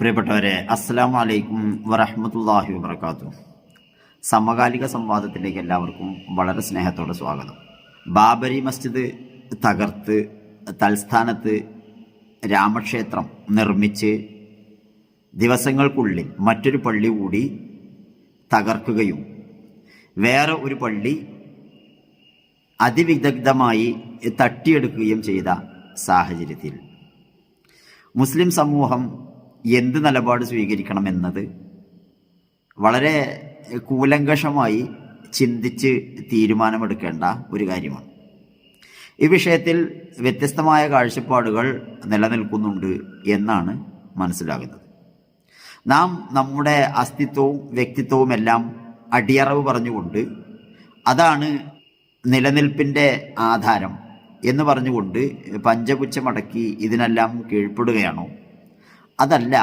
പ്രിയപ്പെട്ടവരെ അസ്സാം വലൈക്കും വറഹമത്തല്ലാഹി വാത്തു സമകാലിക സംവാദത്തിലേക്ക് എല്ലാവർക്കും വളരെ സ്നേഹത്തോടെ സ്വാഗതം. ബാബരി മസ്ജിദ് തകർത്ത് തൽസ്ഥാനത്ത് രാമക്ഷേത്രം നിർമ്മിച്ച് ദിവസങ്ങൾക്കുള്ളിൽ മറ്റൊരു പള്ളി കൂടി തകർക്കുകയും വേറെ ഒരു പള്ളി അതിവിദഗ്ധമായി തട്ടിയെടുക്കുകയും ചെയ്ത സാഹചര്യത്തിൽ മുസ്ലിം സമൂഹം എന്ത് നിലപാട് സ്വീകരിക്കണം എന്നത് വളരെ കൂലങ്കഷമായി ചിന്തിച്ച് തീരുമാനമെടുക്കേണ്ട ഒരു കാര്യമാണ്. ഈ വിഷയത്തിൽ വ്യത്യസ്തമായ കാഴ്ചപ്പാടുകൾ നിലനിൽക്കുന്നുണ്ട് എന്നാണ് മനസ്സിലാകുന്നത്. നാം നമ്മുടെ അസ്തിത്വവും വ്യക്തിത്വവും എല്ലാം അടിയറവ് പറഞ്ഞുകൊണ്ട് അതാണ് നിലനിൽപ്പിന്റെ ആധാരം എന്ന് പറഞ്ഞുകൊണ്ട് പഞ്ചപുച്ഛമടക്കി ഇതിനെല്ലാം കീഴ്പ്പെടുകയാണോ? അതല്ല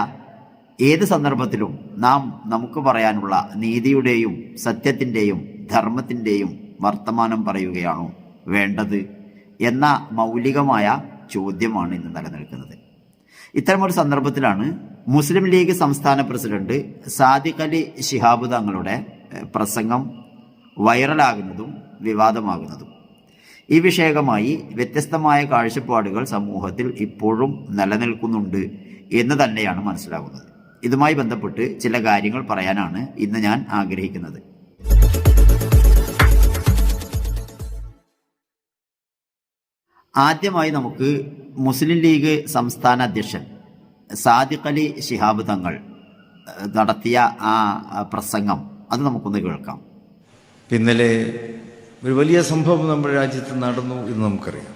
ഏത് സന്ദർഭത്തിലും നാം നമുക്ക് പറയാനുള്ള നീതിയുടെയും സത്യത്തിന്റെയും ധർമ്മത്തിന്റെയും വർത്തമാനം പറയുകയാണോ വേണ്ടത് എന്ന മൗലികമായ ചോദ്യമാണ് ഇന്ന് നിലനിൽക്കുന്നത്. ഇത്തരമൊരു സന്ദർഭത്തിലാണ് മുസ്ലിം ലീഗ് സംസ്ഥാന പ്രസിഡന്റ് സാദിഖ് അലി ശിഹാബ് തങ്ങളുടെ പ്രസംഗം വൈറലാകുന്നതും വിവാദമാകുന്നതും. ഈ വിഷയകമായി വ്യത്യസ്തമായ കാഴ്ചപ്പാടുകൾ സമൂഹത്തിൽ ഇപ്പോഴും നിലനിൽക്കുന്നുണ്ട് എന്ന് തന്നെയാണ് മനസ്സിലാകുന്നത് ഇതുമായി ബന്ധപ്പെട്ട് ചില കാര്യങ്ങൾ പറയാനാണ് ഇന്ന് ഞാൻ ആഗ്രഹിക്കുന്നത്. ആദ്യമായി നമുക്ക് മുസ്ലിം ലീഗ് സംസ്ഥാന അധ്യക്ഷൻ സാദിഖ് അലി ശിഹാബ് തങ്ങൾ നടത്തിയ ആ പ്രസംഗം അത് നമുക്കൊന്ന് കേൾക്കാം. ഇന്നലെ ഒരു വലിയ സംഭവം നമ്മുടെ രാജ്യത്ത് നടന്നു എന്ന് നമുക്കറിയാം.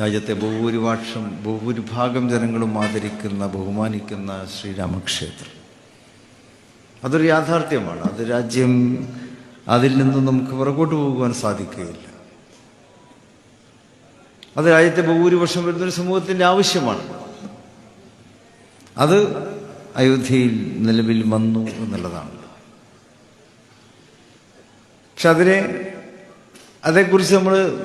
രാജ്യത്തെ ബഹുഭൂരിപക്ഷം ബഹുഭൂരിഭാഗം ജനങ്ങളും ആദരിക്കുന്ന ബഹുമാനിക്കുന്ന ശ്രീരാമക്ഷേത്രം. അതൊരു യാഥാർത്ഥ്യമാണ്. അത് രാജ്യം അതിൽ നിന്നും നമുക്ക് പുറകോട്ട് പോകുവാൻ സാധിക്കുകയില്ല. അത് രാജ്യത്തെ ബഹുഭൂരിപക്ഷം വരുന്നൊരു സമൂഹത്തിന്റെ ആവശ്യമാണ്. അത് അയോധ്യയിൽ നിലവിൽ വന്നു എന്നുള്ളതാണ്. പക്ഷെ അതിനെ അതേക്കുറിച്ച് നമ്മൾ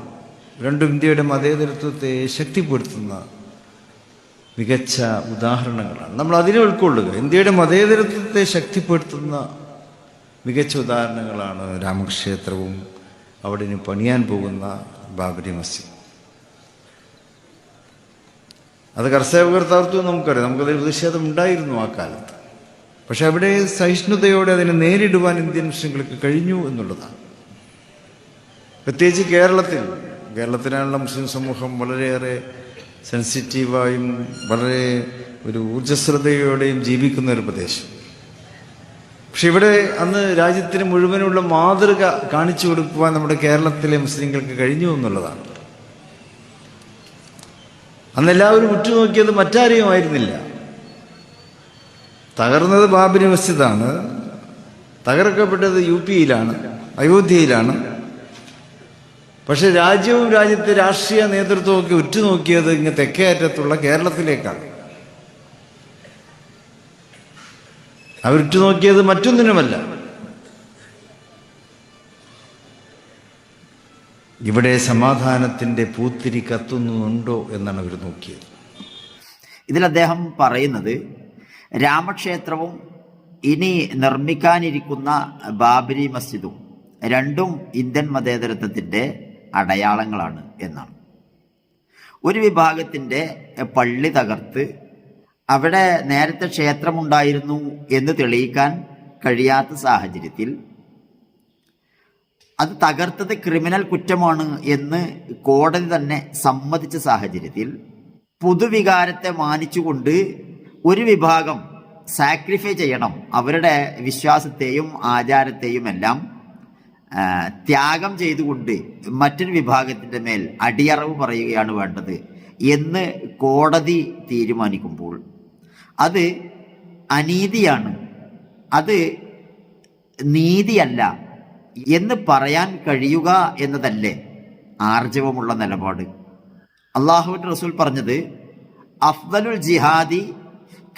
രണ്ടും ഇന്ത്യയുടെ മതേതരത്വത്തെ ശക്തിപ്പെടുത്തുന്ന മികച്ച ഉദാഹരണങ്ങളാണ്. നമ്മൾ അതിനെ ഉൾക്കൊള്ളുക. ഇന്ത്യയുടെ മതേതരത്വത്തെ ശക്തിപ്പെടുത്തുന്ന മികച്ച ഉദാഹരണങ്ങളാണ് രാമക്ഷേത്രവും അവിടെ പണിയാൻ പോകുന്ന ബാബരി മസ്ജിദ്. അത് കർസേവകർത്താർത്ഥം നമുക്കറിയാം. നമുക്കതിൽ പ്രതിഷേധം ഉണ്ടായിരുന്നു ആ കാലത്ത്. പക്ഷെ അവിടെ സഹിഷ്ണുതയോടെ അതിനെ നേരിടുവാൻ ഇന്ത്യൻ മുസ്ലിങ്ങൾക്ക് കഴിഞ്ഞു എന്നുള്ളതാണ്. പ്രത്യേകിച്ച് കേരളത്തിൽ കേരളത്തിലുള്ള മുസ്ലിം സമൂഹം വളരെയേറെ സെൻസിറ്റീവായും വളരെ ഒരു ഊർജസ്വലതയോടെയും ജീവിക്കുന്ന ഒരു പ്രദേശം. പക്ഷെ ഇവിടെ അന്ന് രാജ്യത്തിന് മുഴുവനുള്ള മാതൃക കാണിച്ചു കൊടുക്കുവാൻ നമ്മുടെ കേരളത്തിലെ മുസ്ലിങ്ങൾക്ക് കഴിഞ്ഞു എന്നുള്ളതാണ്. അന്ന് എല്ലാവരും ഉറ്റുനോക്കിയത് മറ്റാരെയും ആയിരുന്നില്ല. തകർന്നത് ബാബരി മസ്ജിദാണ് തകർക്കപ്പെട്ടത് യു പിയിലാണ് അയോധ്യയിലാണ്. പക്ഷെ രാജ്യവും രാജ്യത്തെ രാഷ്ട്രീയ നേതൃത്വമൊക്കെ ഉറ്റുനോക്കിയത് ഇങ്ങ് തെക്കേ അറ്റത്തുള്ള കേരളത്തിലേക്കാണ്. അവരുറ്റുനോക്കിയത് മറ്റൊന്നിനുമല്ല. ഇവിടെ സമാധാനത്തിന്റെ പൂത്തിരി കത്തുന്നുണ്ടോ എന്നാണ് അവർ നോക്കിയത്. ഇതിൽ അദ്ദേഹം പറയുന്നത് രാമക്ഷേത്രവും ഇനി നിർമ്മിക്കാനിരിക്കുന്ന ബാബരി മസ്ജിദും രണ്ടും ഇന്ത്യൻ മതേതരത്വത്തിന്റെ അടയാളങ്ങളാണ് എന്നാണ്. ഒരു വിഭാഗത്തിന്റെ പള്ളി തകർത്ത് അവിടെ നേരത്തെ ക്ഷേത്രമുണ്ടായിരുന്നു എന്ന് തെളിയിക്കാൻ കഴിയാത്ത സാഹചര്യത്തിൽ അത് തകർത്തത് ക്രിമിനൽ കുറ്റമാണ് എന്ന് കോടതി തന്നെ സമ്മതിച്ച സാഹചര്യത്തിൽ പൊതുവികാരത്തെ മാനിച്ചുകൊണ്ട് ഒരു വിഭാഗം സാക്രിഫൈ ചെയ്യണം. അവരുടെ വിശ്വാസത്തെയും ആചാരത്തെയും എല്ലാം ത്യാഗം ചെയ്തുകൊണ്ട് മറ്റൊരു വിഭാഗത്തിന്റെ മേൽ അടിയറവ് പറയുകയാണ് വേണ്ടത് എന്ന് കോടതി തീരുമാനിക്കുമ്പോൾ അത് അനീതിയാണ്. അത് നീതിയല്ല എന്ന് പറയാൻ കഴിയുക എന്നതല്ലേ ആർജവമുള്ള നിലപാട്. അള്ളാഹുവിന്റെ റസൂൽ പറഞ്ഞത് അഫ്ദലുൽ ജിഹാദി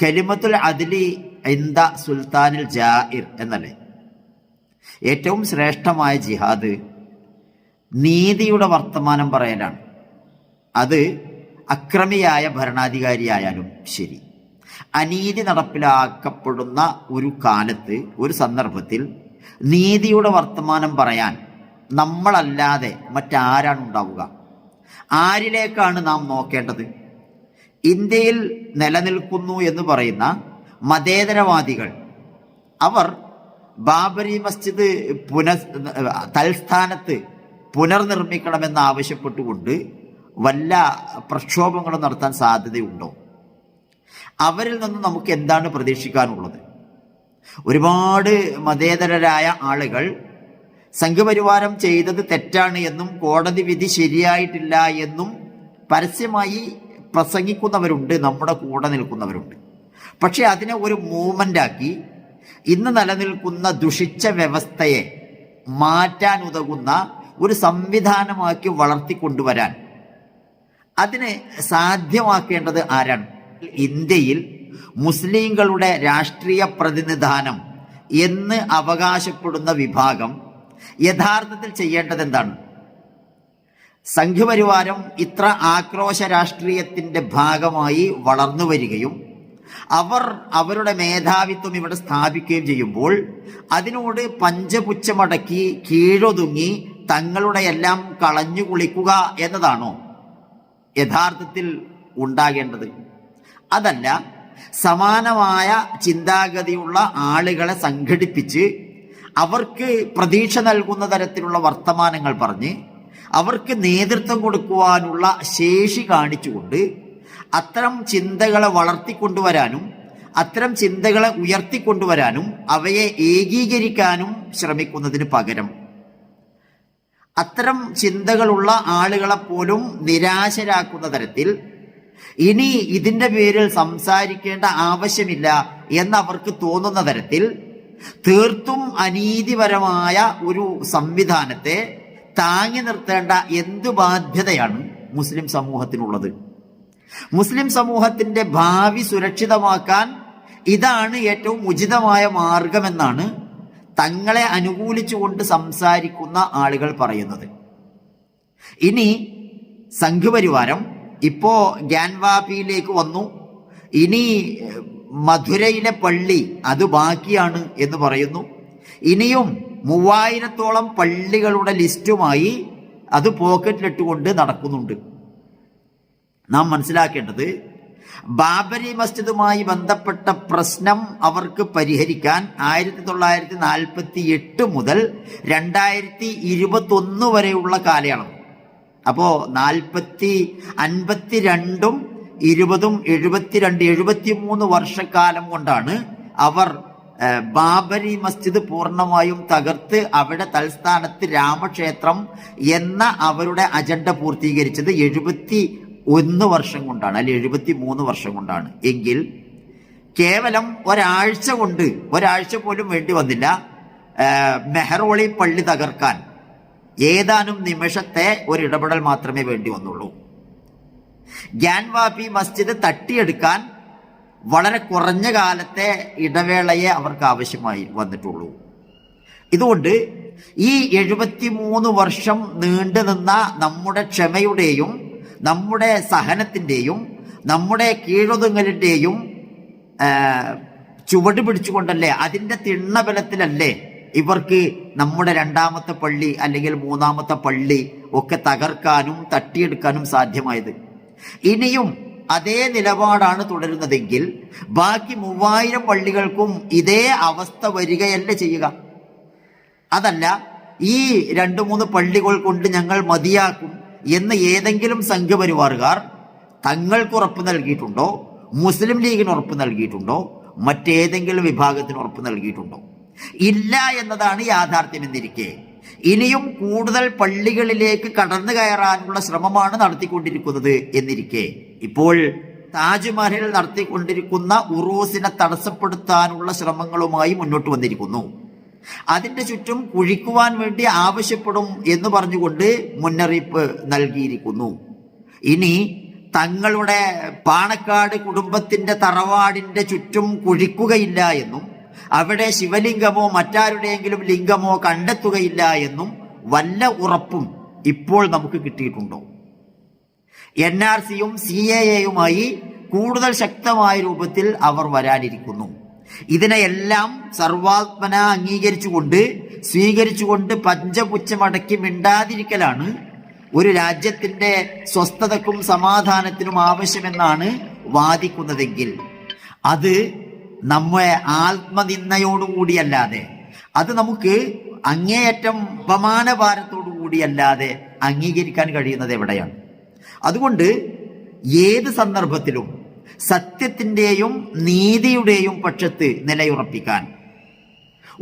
കലിമത്തുൽ അദിലി ഇന്ദ സുൽത്താനിൽ ജാഇർ എന്നല്ലേ? ഏറ്റവും ശ്രേഷ്ഠമായ ജിഹാദ് നീതിയുടെ വർത്തമാനം പറയലാണ്. അത് അക്രമിയായ ഭരണാധികാരിയായാലും ശരി. അനീതി നടപ്പിലാക്കപ്പെടുന്ന ഒരു കാലത്ത് ഒരു സന്ദർഭത്തിൽ നീതിയുടെ വർത്തമാനം പറയാൻ നമ്മളല്ലാതെ മറ്റാരാണ് ഉണ്ടാവുക? ആരിലേക്കാണ് നാം നോക്കേണ്ടത്? ഇന്ത്യയിൽ നിലനിൽക്കുന്നു എന്ന് പറയുന്ന മതേതരവാദികൾ അവർ ബാബരി മസ്ജിദ് പുന തൽസ്ഥാനത്ത് പുനർനിർമ്മിക്കണമെന്ന് ആവശ്യപ്പെട്ടുകൊണ്ട് വല്ല പ്രക്ഷോഭങ്ങളും നടത്താൻ സാധ്യതയുണ്ടോ? അവരിൽ നിന്ന് നമുക്ക് എന്താണ് പ്രതീക്ഷിക്കാനുള്ളത്? ഒരുപാട് മതേതരരായ ആളുകൾ സംഘപരിവാരം ചെയ്തത് തെറ്റാണ് എന്നും കോടതി വിധി ശരിയായിട്ടില്ല എന്നും പരസ്യമായി പ്രസംഗിക്കുന്നവരുണ്ട് നമ്മുടെ കൂടെ നിൽക്കുന്നവരുണ്ട്. പക്ഷെ അതിനെ ഒരു മൂവ്മെന്റ് ആക്കി ഇന്ന് നിലനിൽക്കുന്ന ദുഷിച്ച വ്യവസ്ഥയെ മാറ്റാൻ ഉതകുന്ന ഒരു സംവിധാനമാക്കി വളർത്തിക്കൊണ്ടുവരാൻ. അതിനെ സാധ്യമാക്കേണ്ടത് ആരാണ്? ഇന്ത്യയിൽ മുസ്ലിങ്ങളുടെ രാഷ്ട്രീയ പ്രതിനിധാനം എന്ന് അവകാശപ്പെടുന്ന വിഭാഗം യഥാർത്ഥത്തിൽ ചെയ്യേണ്ടത് എന്താണ് സംഘപരിവാരം ഇത്ര ആക്രോശ രാഷ്ട്രീയത്തിന്റെ ഭാഗമായി വളർന്നു വരികയും അവർ അവരുടെ മേധാവിത്വം ഇവിടെ സ്ഥാപിക്കുകയും ചെയ്യുമ്പോൾ അതിനോട് പഞ്ചപുച്ഛമടക്കി കീഴൊതുങ്ങി തങ്ങളുടെ എല്ലാം കളഞ്ഞു കുളിക്കുക എന്നതാണോ യഥാർത്ഥത്തിൽ ഉണ്ടാകേണ്ടത്? അതല്ല സമാനമായ ചിന്താഗതിയുള്ള ആളുകളെ സംഘടിപ്പിച്ച് അവർക്ക് പ്രതീക്ഷ നൽകുന്ന തരത്തിലുള്ള വർത്തമാനങ്ങൾ പറഞ്ഞ് അവർക്ക് നേതൃത്വം കൊടുക്കുവാനുള്ള ശേഷി കാണിച്ചുകൊണ്ട് അത്തരം ചിന്തകളെ വളർത്തിക്കൊണ്ടുവരാനും അത്തരം ചിന്തകളെ ഉയർത്തിക്കൊണ്ടുവരാനും അവയെ ഏകീകരിക്കാനും ശ്രമിക്കുന്നതിന് പകരം. അത്തരം ചിന്തകളുള്ള ആളുകളെ പോലും നിരാശരാക്കുന്ന തരത്തിൽ ഇനി ഇതിന്റെ പേരിൽ സംസാരിക്കേണ്ട ആവശ്യമില്ല എന്നവർക്ക് തോന്നുന്ന തരത്തിൽ തീർത്തും അനീതിപരമായ ഒരു സംവിധാനത്തെ താങ്ങി നിർത്തേണ്ട എന്ത് ബാധ്യതയാണ് മുസ്ലിം സമൂഹത്തിനുള്ളത്? മുസ്ലിം സമൂഹത്തിന്റെ ഭാവി സുരക്ഷിതമാക്കാൻ ഇതാണ് ഏറ്റവും ഉചിതമായ മാർഗമെന്നാണ് തങ്ങളെ അനുകൂലിച്ചുകൊണ്ട് സംസാരിക്കുന്ന ആളുകൾ പറയുന്നത്. ഇനി സംഘപരിവാരം ഇപ്പോ ഗ്യാൻവാപിയിലേക്ക് വന്നു. ഇനി മധുരയിലെ പള്ളി അത് ബാക്കിയാണ് എന്ന് പറയുന്നു. ഇനിയും മൂവായിരത്തോളം പള്ളികളുടെ ലിസ്റ്റുമായി അത് പോക്കറ്റിലിട്ടുകൊണ്ട് നടക്കുന്നുണ്ട്. നാം മനസ്സിലാക്കേണ്ടത് ബാബരി മസ്ജിദുമായി ബന്ധപ്പെട്ട പ്രശ്നം അവർക്ക് പരിഹരിക്കാൻ ആയിരത്തി തൊള്ളായിരത്തി നാൽപ്പത്തി എട്ട് മുതൽ രണ്ടായിരത്തി ഇരുപത്തി ഒന്ന് വരെയുള്ള കാലയളവ്. അപ്പോൾ നാൽപ്പത്തി അൻപത്തി രണ്ടും ഇരുപതും എഴുപത്തിരണ്ട് എഴുപത്തി മൂന്ന് വർഷക്കാലം കൊണ്ടാണ് അവർ ബാബരി മസ്ജിദ് പൂർണമായും തകർത്ത് അവിടെ തൽസ്ഥാനത്ത് രാമക്ഷേത്രം എന്ന അവരുടെ അജണ്ട പൂർത്തീകരിച്ചത്. എഴുപത്തി ഒന്ന് വർഷം കൊണ്ടാണ് അല്ലെ എഴുപത്തി മൂന്ന് വർഷം കൊണ്ടാണ്. എങ്കിൽ കേവലം ഒരാഴ്ച കൊണ്ട് ഒരാഴ്ച പോലും വേണ്ടി വന്നില്ല. മെഹറോളി പള്ളി തകർക്കാൻ ഏതാനും നിമിഷത്തെ ഒരു ഇടപെടൽ മാത്രമേ വേണ്ടി വന്നുള്ളൂ. ഗ്യാൻവാപി മസ്ജിദ് തട്ടിയെടുക്കാൻ വളരെ കുറഞ്ഞ കാലത്തെ ഇടവേളയെ അവർക്ക് ആവശ്യമായി വന്നിട്ടുള്ളൂ. ഇതുകൊണ്ട് ഈ എഴുപത്തിമൂന്ന് വർഷം നീണ്ടു നിന്ന നമ്മുടെ ക്ഷമയുടെയും നമ്മുടെ സഹനത്തിന്റെയും നമ്മുടെ കീഴൊതുങ്ങലിന്റെയും ചുവട് പിടിച്ചുകൊണ്ടല്ലേ അതിന്റെ തിണ്ണബലത്തിലല്ലേ ഇവർക്ക് നമ്മുടെ രണ്ടാമത്തെ പള്ളി അല്ലെങ്കിൽ മൂന്നാമത്തെ പള്ളി ഒക്കെ തകർക്കാനും തട്ടിയെടുക്കാനും സാധ്യമായത്. ഇനിയും അതേ നിലപാടാണ് തുടരുന്നതെങ്കിൽ ബാക്കി മൂവായിരം പള്ളികൾക്കും ഇതേ അവസ്ഥ വരികയല്ല ചെയ്യുക. അതല്ല ഈ രണ്ട് മൂന്ന് പള്ളികൾ കൊണ്ട് ഞങ്ങൾ മതിയാക്കും. എന്ന് ഏതെങ്കിലും സംഘപരിവാറുകാർ തങ്ങൾക്ക് ഉറപ്പ് നൽകിയിട്ടുണ്ടോ? മുസ്ലിം ലീഗിന് ഉറപ്പ് നൽകിയിട്ടുണ്ടോ? മറ്റേതെങ്കിലും വിഭാഗത്തിന് ഉറപ്പ് നൽകിയിട്ടുണ്ടോ? ഇല്ല എന്നതാണ് യാഥാർത്ഥ്യം എന്നിരിക്കെ. ഇനിയും കൂടുതൽ പള്ളികളിലേക്ക് കടന്നു കയറാനുള്ള ശ്രമമാണ് നടത്തിക്കൊണ്ടിരിക്കുന്നത് എന്നിരിക്കെ. ഇപ്പോൾ താജ്മഹലിൽ നടത്തിക്കൊണ്ടിരിക്കുന്ന ഉറൂസിനെ തടസ്സപ്പെടുത്താനുള്ള ശ്രമങ്ങളുമായി മുന്നോട്ട് വന്നിരിക്കുന്നു. അതിന്റെ ചുറ്റും കുഴിക്കുവാൻ വേണ്ടി ആവശ്യപ്പെടും എന്ന് പറഞ്ഞുകൊണ്ട് മുന്നറിയിപ്പ് നൽകിയിരിക്കുന്നു. ഇനി തങ്ങളുടെ പാണക്കാട് കുടുംബത്തിന്റെ തറവാടിന്റെ ചുറ്റും കുഴിക്കുകയില്ല എന്നും അവിടെ ശിവലിംഗമോ മറ്റാരുടെയെങ്കിലും ലിംഗമോ കണ്ടെത്തുകയില്ല എന്നും വല്ല ഉറപ്പും ഇപ്പോൾ നമുക്ക് കിട്ടിയിട്ടുണ്ടോ? എൻ ആർ സിയും സി എ എയുമായി കൂടുതൽ ശക്തമായ രൂപത്തിൽ അവർ വരാനിരിക്കുന്നു. ഇതിനെയെല്ലാം സർവാത്മന അംഗീകരിച്ചുകൊണ്ട് സ്വീകരിച്ചുകൊണ്ട് പഞ്ചപുച്ഛമടക്കി മിണ്ടാതിരിക്കലാണ്. ഒരു രാജ്യത്തിന്റെ സ്വസ്ഥതക്കും സമാധാനത്തിനും ആവശ്യമെന്നാണ് വാദിക്കുന്നതെങ്കിൽ അത് നമ്മെ ആത്മനിന്ദയോടുകൂടിയല്ലാതെ അത് നമുക്ക് അങ്ങേയറ്റം അപമാനഭാരത്തോടു കൂടിയല്ലാതെ അംഗീകരിക്കാൻ കഴിയുന്നത് എവിടെയാണ്? അതുകൊണ്ട് ഏത് സന്ദർഭത്തിലും സത്യത്തിന്റെയും നീതിയുടെയും പക്ഷത്ത് നിലയുറപ്പിക്കാൻ.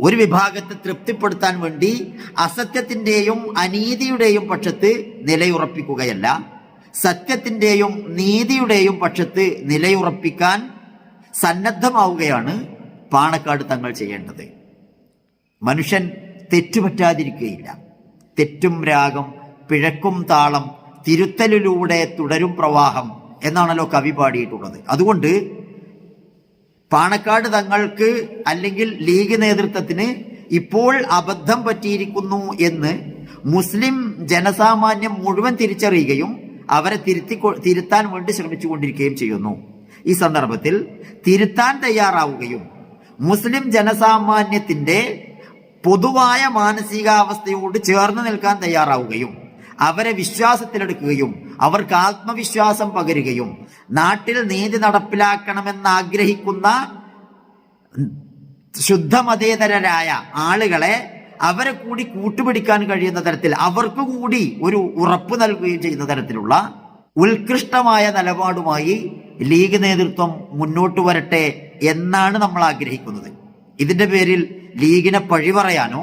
ഒരു വിഭാഗത്തെ തൃപ്തിപ്പെടുത്താൻ വേണ്ടി അസത്യത്തിന്റെയും അനീതിയുടെയും പക്ഷത്ത് നിലയുറപ്പിക്കുകയല്ല സത്യത്തിന്റെയും നീതിയുടെയും പക്ഷത്ത് നിലയുറപ്പിക്കാൻ സന്നദ്ധമാവുകയാണ് പാണക്കാട് തങ്ങൾ ചെയ്യേണ്ടത്. മനുഷ്യൻ തെറ്റുപറ്റാതിരിക്കുകയില്ല. തെറ്റും രാഗം പിഴക്കും താളം തിരുത്തലിലൂടെ തുടരും പ്രവാഹം എന്നാണല്ലോ കവി പാടിയിട്ടുള്ളത്. അതുകൊണ്ട് പാണക്കാട് തങ്ങൾക്ക് അല്ലെങ്കിൽ ലീഗ് നേതൃത്വത്തിന് ഇപ്പോൾ അബദ്ധം പറ്റിയിരിക്കുന്നു എന്ന് മുസ്ലിം ജനസാമാന്യം മുഴുവൻ തിരിച്ചറിയുകയും അവരെ തിരുത്തി തിരുത്താൻ വേണ്ടി ശ്രമിച്ചുകൊണ്ടിരിക്കുകയും ചെയ്യുന്നു. ഈ സന്ദർഭത്തിൽ തിരുത്താൻ തയ്യാറാവുകയും മുസ്ലിം ജനസാമാന്യത്തിന്റെ പൊതുവായ മാനസികാവസ്ഥയോട് ചേർന്ന് നിൽക്കാൻ തയ്യാറാവുകയും അവരെ വിശ്വാസത്തിലെടുക്കുകയും അവർക്ക് ആത്മവിശ്വാസം പകരുകയും നാട്ടിൽ നീതി നടപ്പിലാക്കണമെന്ന് ആഗ്രഹിക്കുന്ന ശുദ്ധമതേതരരായ ആളുകളെ അവരെ കൂടി കൂട്ടുപിടിക്കാൻ കഴിയുന്ന തരത്തിൽ അവർക്ക് കൂടി ഒരു ഉറപ്പ് നൽകുകയും ചെയ്യുന്ന തരത്തിലുള്ള ഉത്കൃഷ്ടമായ നിലപാടുമായി ലീഗ് നേതൃത്വം മുന്നോട്ട് വരട്ടെ എന്നാണ് നമ്മൾ ആഗ്രഹിക്കുന്നത്. ഇതിന്റെ പേരിൽ ലീഗിനെ പഴിപറയാനോ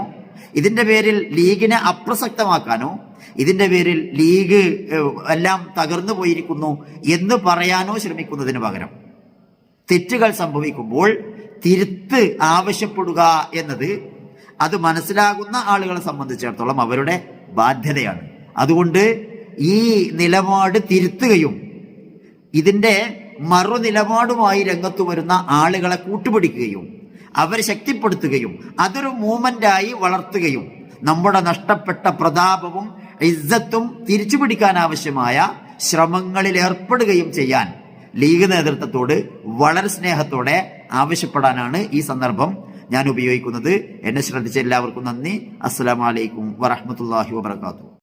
ഇതിന്റെ പേരിൽ ലീഗിനെ അപ്രസക്തമാക്കാനോ ഇതിന്റെ പേരിൽ ലീഗ് എല്ലാം തകർന്നു പോയിരിക്കുന്നു എന്ന് പറയാനോ ശ്രമിക്കുന്നതിന് പകരം. തെറ്റുകൾ സംഭവിക്കുമ്പോൾ തിരുത്ത് ആവശ്യപ്പെടുക എന്നത് അത് മനസ്സിലാകുന്ന ആളുകളെ സംബന്ധിച്ചിടത്തോളം അവരുടെ ബാധ്യതയാണ്. അതുകൊണ്ട് ഈ നിലപാട് തിരുത്തുകയും ഇതിന്റെ മറുനിലപാടുമായി രംഗത്ത് വരുന്ന ആളുകളെ കൂട്ടുപിടിക്കുകയും അവരെ ശക്തിപ്പെടുത്തുകയും അതൊരു മൂവ്മെന്റായി വളർത്തുകയും നമ്മുടെ നഷ്ടപ്പെട്ട പ്രതാപവും ഇജ്ജത്തും തിരിച്ചു പിടിക്കാൻ ആവശ്യമായ ശ്രമങ്ങളിൽ ഏർപ്പെടുകയും ചെയ്യാൻ ലീഗ് നേതൃത്വത്തോട് വളരെ സ്നേഹത്തോടെ ആവശ്യപ്പെടാനാണ് ഈ സന്ദർഭം ഞാൻ ഉപയോഗിക്കുന്നത്. എന്നെ ശ്രദ്ധിച്ച എല്ലാവർക്കും നന്ദി. അസ്സലാമലൈക്കും വറഹമത്തല്ലാഹി വബർക്കാത്തു